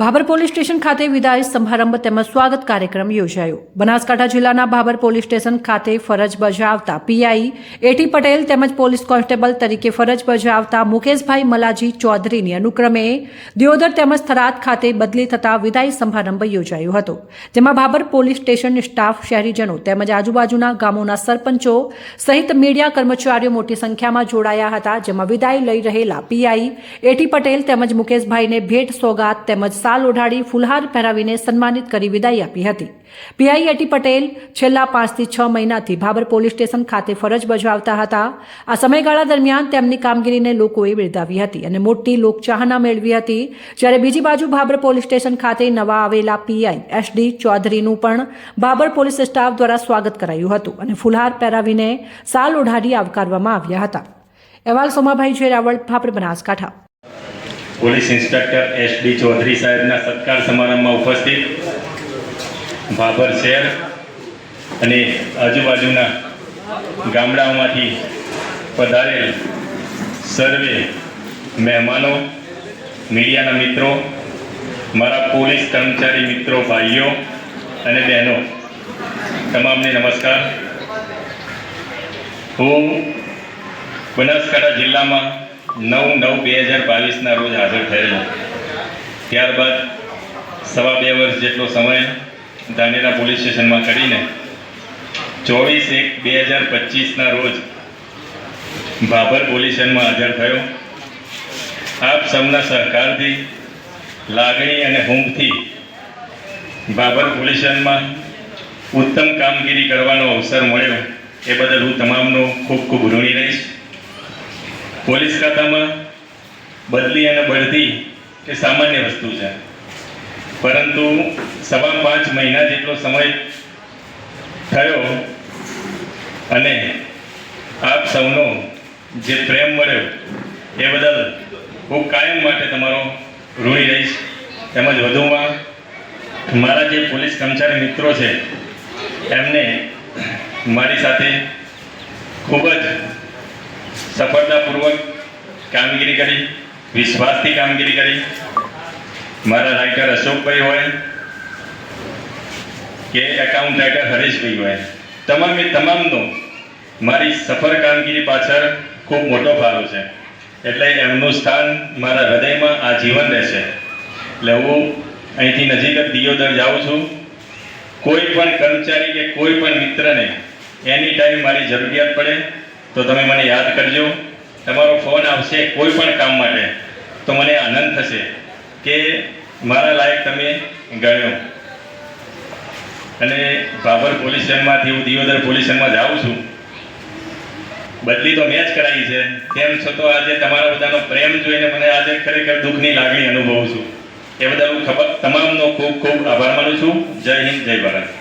Bhabhar police station ખાતે વિદાય સમારંભ તેમજ સ્વાગત કાર્યક્રમ યોજાયો. બનાસકાંઠા જિલ્લાના ભાભર પોલીસ સ્ટેશન ખાતે ફરજ બજાવતા પીઆઈ એટી પટેલ તેમજ પોલીસ કોન્સ્ટેબલ તરીકે ફરજ બજાવતા મુકેશભાઈ મલાજી ચૌધરીની અનુક્રમે દિયોદર તેમજ થરાદ ખાતે બદલી થતા વિદાય સમારંભ યોજાયો હતો, જેમાં ભાભર પોલીસ સ્ટેશન સ્ટાફ, શહેરીજનો તેમજ આજુબાજુના ગામોના સરપંચો સહિત મીડિયા કર્મચારીઓ મોટી સંખ્યામાં જોડાયા હતા, જેમાં વિદાય લઈ રહેલા પીઆઈ એટી પટેલ તેમજ મુકેશભાઈને ભેટ સોગાત તેમજ સાલ ઓઢાડી ફુલહાર પહેરાવીને સન્માનિત કરી વિદાય આપી હતી. પીઆઈ એટી પટેલ છેલ્લા પાંચથી છ મહિનાથી ભાબર પોલીસ સ્ટેશન ખાતે ફરજ બજાવતા હતા. આ સમયગાળા દરમિયાન તેમની કામગીરીને લોકોએ બિરદાવી હતી અને મોટી લોકચાહના મેળવી હતી. જ્યારે બીજી બાજુ ભાબર પોલીસ સ્ટેશન ખાતે નવા આવેલા પીઆઈ એસડી ચૌધરીનું પણ ભાબર પોલીસ સ્ટાફ દ્વારા સ્વાગત કરાયું હતું અને ફુલહાર પહેરાવીને સાલ ઓઢાડી આવકારવામાં આવ્યા હતા. અહેવાલ Somabhai Jerawal Bhapar Banaskantha. Police inspector S D Chaudhary સાહેબના સત્કાર સમારંભમાં ઉપસ્થિત ભાભર શહેર અને આજુબાજુના ગામડાઓમાંથી પધારેલ સર્વે મહેમાનો, મીડિયાના મિત્રો, મારા પોલીસ કર્મચારી મિત્રો, ભાઈઓ અને બહેનો, તમામને નમસ્કાર. હું બનાસકાંઠા જિલ્લામાં નવ નવ બે હજાર બાવીસના રોજ હાજર થયેલો. ત્યારબાદ સવા બે વર્ષ જેટલો સમય ધાનેરા પોલીસ સ્ટેશનમાં કરીને ચોવીસ એક બે હજાર પચીસના રોજ ભાભર પોલીસ સ્ટેશનમાં હાજર થયો. આપ સૌના સહકારથી, લાગણી અને હુંફથી ભાભર પોલીસ સ્ટેશનમાં ઉત્તમ કામગીરી કરવાનો અવસર મળ્યો. એ બદલ હું તમામનો ખૂબ ખૂબ ઋણી રહીશ. પોલીસ ખાતામાં બદલી અને બઢતી એ સામાન્ય વસ્તુ છે. પરંતુ સવા પાંચ મહિના જેટલો સમય થયો અને આપ સૌનો જે પ્રેમ મળ્યો એ બદલ હું કાયમ માટે તમારો ઋણી રહીશ. તેમજ વધુમાં મારા જે પોલીસ કર્મચારી મિત્રો છે, એમને મારી સાથે ખૂબ જ સફળતાપૂર્વક કામગીરી કરી, વિશ્વાસથી કામગીરી કરી. મારા રાઇટર અશોકભાઈ હોય કે એકાઉન્ટ રાઇટર હરેશભાઈ હોય. તમામે તમામનો મારી સફળ કામગીરી પાછળ ખૂબ મોટો ફાળો છે. એટલે એમનું સ્થાન મારા હૃદયમાં આજીવન રહેશે. એટલે હું અહીંથી નજીક જ દિયોદર જાઉં છું. કોઈ પણ કર્મચારી કે કોઈ પણ મિત્રને એની ટાઈમ મારી જરૂરિયાત પડે. તો તમે મને યાદ કરજો, તમારો ફોન આવશે કોઈ પણ કામ માટે. તો મને આનંદ થશે કે મારા લાયક તમે ગણ્યો. અને બાબર પોલીસ સ્ટેશનમાંથી હું દિયોદર પોલીસ સ્ટેશનમાં જાઉં છું. બદલી તો મેં જ કરાવી છે. તેમ છતાં આજે તમારા બધાનો પ્રેમ જોઈને મને આજે ખરેખર દુઃખની લાગણી અનુભવું છું. એ બદલ હું ખબર તમામનો ખૂબ ખૂબ આભાર માનું છું. જય હિન્દ, જય ભારત.